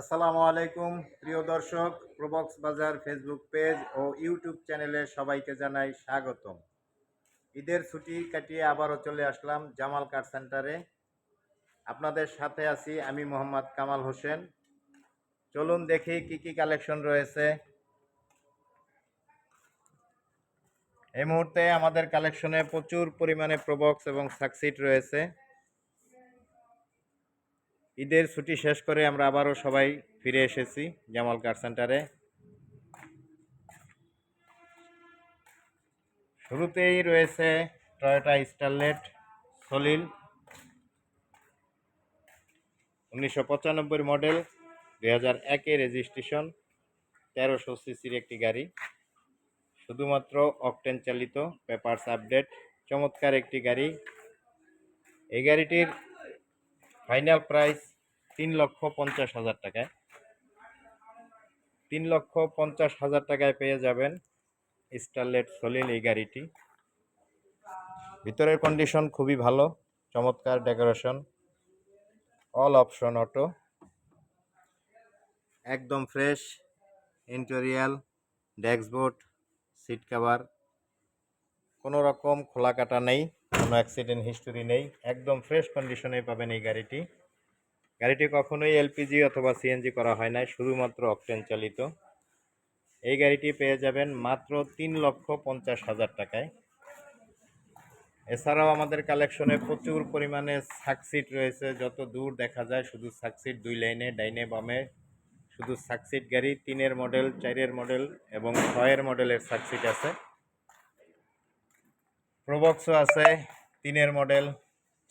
আসসালামু আলাইকুম, প্রিয় দর্শক, প্রবক্স বাজার ফেসবুক পেজ ও ইউটিউব চ্যানেলে সবাইকে জানাই স্বাগতম। ঈদের ছুটি কাটিয়ে আবারও চলে আসলাম জামাল কার সেন্টারে। আপনাদের সাথে আছি আমি মোহাম্মদ কামাল হোসেন। চলুন দেখি কি কি কালেকশন রয়েছে। এই মুহূর্তে আমাদের কালেকশনে প্রচুর পরিমাণে প্রবক্স এবং সাকসিট রয়েছে। ঈদের ছুটি শেষ করে আমরা আবারও সবাই ফিরে এসেছি জামাল কার সেন্টারে। শুরুতেই রয়েছে টয়োটা স্টারলেট সলিল, উনিশশো পঁচানব্বই মডেল, দুই হাজার একে রেজিস্ট্রেশন, তেরোশো সিসির একটি গাড়ি। শুধুমাত্র অকটেন চালিত, পেপারস আপডেট, চমৎকার একটি গাড়ি। এই গাড়িটির ফাইনাল প্রাইস তিন লক্ষ পঞ্চাশ হাজার টাকায়। তিন লক্ষ পঞ্চাশ হাজার টাকায় পেয়ে যাবেন স্টারলেট সলিল এই গাড়িটি। ভিতরের কন্ডিশন খুবই ভালো, চমৎকার ডেকোরেশন, অল অপশন অটো, একদম fresh, interior dashboard seat cover, কোনো রকম খোলা কাটা নেই। কোনো অ্যাক্সিডেন্ট হিস্টোরি নেই। একদম ফ্রেশ কন্ডিশনে পাবেন এই গাড়িটি। গাড়িটি কখনোই এলপিজি অথবা সিএনজি করা হয় নাই, শুধুমাত্র অকটেন চালিত। এই গাড়িটি পেয়ে যাবেন মাত্র তিন লক্ষ পঞ্চাশ হাজার টাকায়। এছাড়াও আমাদের কালেকশনে প্রচুর পরিমাণে সাকসিট রয়েছে। যত দূর দেখা যায় শুধু সাকসিট দুই লাইনে, ডাইনে, বামে। শুধু সাকসিট গাড়ি, তিনের মডেল চারের মডেল এবং ছয়ের মডেলের সাকসিট আছে। প্রবক্সও আছে, তিনের মডেল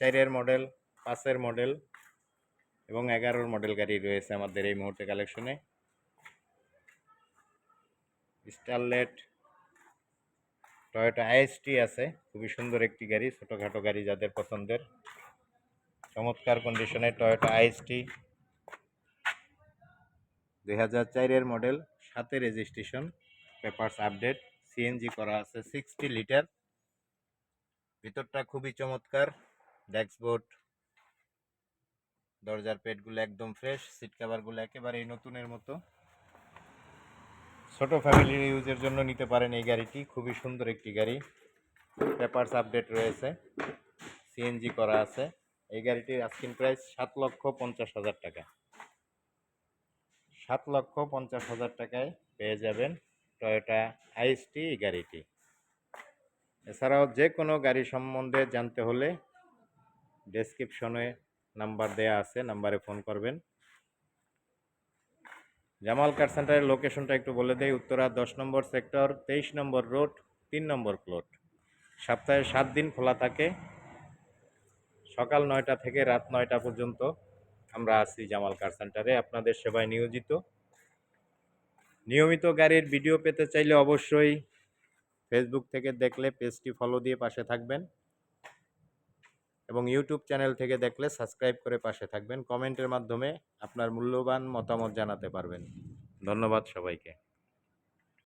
চারের মডেল পাঁচের মডেল এবং এগারোর মডেল গাড়ি রয়েছে আমাদের এই মুহূর্তে কালেকশনে স্টারলেট টয়োটা আইএসটি আছে, খুবই সুন্দর একটি গাড়ি, ছোটোখাটো গাড়ি যাদের পছন্দের। চমৎকার কন্ডিশনে টয়োটা আইএসটি দুই হাজার চারের মডেল সাথে রেজিস্ট্রেশন পেপারস আপডেট সিএনজি করা আছে সিক্সটি লিটার ভিতরটা খুবই চমৎকার। ড্যাক্সবোর্ড, দরজার পেটগুলো একদম ফ্রেশ সিট কাভারগুলো একেবারেই নতুনের মতো। ছোট ফ্যামিলির ইউজের জন্য নিতে পারেন এই গাড়িটি, খুবই সুন্দর একটি গাড়ি। পেপারস আপডেট রয়েছে সিএনজি করা আছে। এই গাড়িটির আস্কিন প্রাইস সাত লক্ষ পঞ্চাশ হাজার টাকা। সাত লক্ষ পঞ্চাশ হাজার টাকায় পেয়ে যাবেন টয়োটা আইএসটি এই গাড়িটি। এছাড়াও যে কোনো গাড়ি সম্বন্ধে জানতে হলে ডেসক্রিপশনে নাম্বার দেয়া আছে নাম্বারে ফোন করবেন। জামাল কার সেন্টারের লোকেশনটা একটু বলে দেই, উত্তরা দশ নম্বর সেক্টর তেইশ নম্বর রোড তিন নম্বর প্লট সপ্তাহে সাত দিন খোলা থাকে। সকাল নয়টা থেকে রাত নয়টা পর্যন্ত আমরা আছি জামাল কার সেন্টারে আপনাদের সেবায় নিয়োজিত। নিয়মিত গাড়ির ভিডিও পেতে চাইলে অবশ্যই ফেসবুক থেকে দেখলে পেজটি ফলো দিয়ে পাশে থাকবেন। এবং ইউটিউব চ্যানেল থেকে দেখলে সাবস্ক্রাইব করে পাশে থাকবেন। কমেন্টের মাধ্যমে আপনার মূল্যবান মতামত জানাতে পারবেন। ধন্যবাদ সবাইকে।